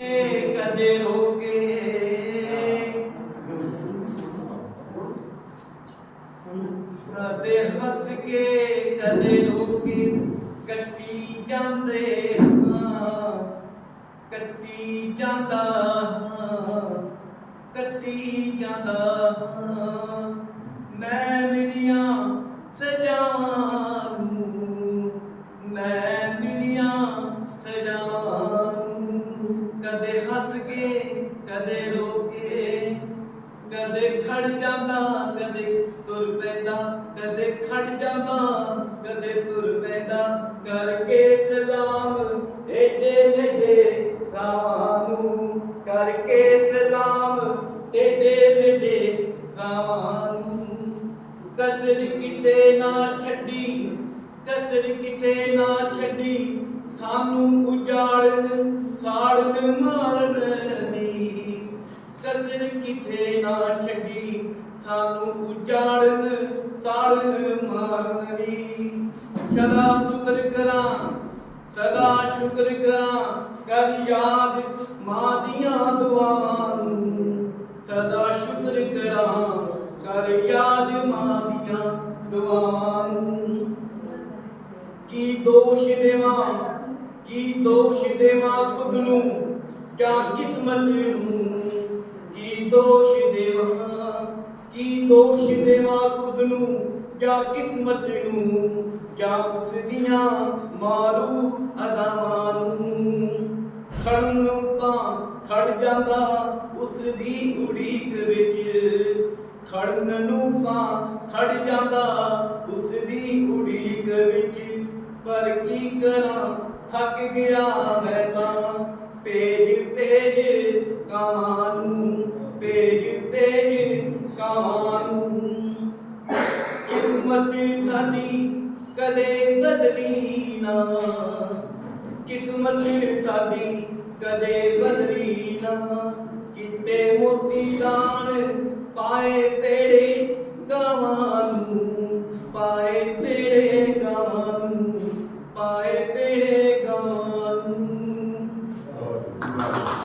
ਕਦੇ ਰੋਕੇ। ਕਦੇ ਹੱਸ ਕੇ ਕਦੇ ਰੋਕੇ। ਕੱਟੀ ਜਾਂਦੇ ਹਾਂ, ਕੱਟੀ ਜਾਂਦਾ ਹਾਂ, ਕੱਟੀ ਜਾਂਦਾ ਹਾਂ। ਕਦੇ ਖੜ ਜਾਂਦਾ, ਕਦੇ ਤੁਰ ਪੈਂਦਾ, ਕਦੇ ਖੜ ਜਾਂਦਾ, ਕਦੇ ਤੁਰ ਪੈਂਦਾ। ਕਰਕੇ ਸਲਾਮ ਏਡੇ ਏਡੇ ਰਾਵਾਂ ਨੂੰ, ਕਰਕੇ ਸਲਾਮ ਏਡੇ ਏਡੇ ਰਾਵਾਂ ਨੂੰ। ਕਸਰ ਕਿਤੇ ਨਾ ਛੱਡੀ, ਕਸਰ ਕਿਤੇ ਨਾ ਛੱਡੀ, ਸਾਨੂੰ ਉਜਾੜਨ, ਸਾੜਨ ਮਾਰਨ ਦੀ ਕਸਰ ਕਿਤੇ ਨਾ ਛੱਡੀ ਸਾਨੂੰ ਉਜਾੜਨ ਸਾੜਨ ਸਦਾ ਸ਼ੁਕਰ ਕਰਾਂ, ਸਦਾ ਸ਼ੁਕਰ ਕਰਾਂ, ਕਰ ਯਾਦ ਮਾਂ ਦੀਆਂ ਦੁਆਵਾਂ ਨੂੰ। ਸਦਾ ਸ਼ੁਕਰ ਕਰਾਂ, ਕਰ ਯਾਦ ਮਾਂ ਦੀਆਂ ਦੁਆਵਾਂ ਨੂੰ। ਕੀ ਦੋਸ਼ ਦੇਵਾਂ, ਕੀ ਦੋਸ਼ ਦੇਵਾਂ ਖੁਦ ਨੂੰ, ਜਾਂ ਕਿਸਮਤ ਨੂੰ? ਕੀ ਦੋਸ਼ ਦੇਵਾਂ? ਦੋਸ਼ ਦੇਵਾਂ ਖੁਦ ਨੂੰ, ਜਾਂ ਕਿਸਮਤ ਨੂੰ, ਜਾਂ ਉਸ ਦੀਆਂ ਮਾਰੂ ਅਦਾਵਾਂ ਨੂੰ। ਖੜਨ ਨੂੰ ਤਾਂ ਖੜ ਜਾਂਦਾ ਉਸ ਦੀ ਉਡੀਕ ਵਿੱਚ ਖੜਨ ਨੂੰ ਤਾਂ ਖੜ ਜਾਂਦਾ ਉਸ ਦੀ ਉਡੀਕ ਵਿੱਚ। ਪਰ ਕੀ ਕਰਾਂ, ਥੱਕ ਗਿਆ ਮੈਂ ਤਾਂ ਪੇਜ ਪੇਜ ਕਾਵਾਂ ਕਿਸਮਤ ਸਾਡੀ ਕਦੇ ਬਦਲੀ ਨਾ। ਕਿਸਮਤ ਸਾਡੀ ਕਦੇ ਬਦਲੀ ਨਾ। ਕਿਤੇ ਮੋਤੀ ਦਾਨ ਪਾਏ ਪੇੜੇ ਗਾਵਾਂ ਨੂੰ, ਪਾਏ ਪੇੜੇ ਗਾਵਾਂ ਨੂੰ, ਪਾਏ ਪੇੜੇ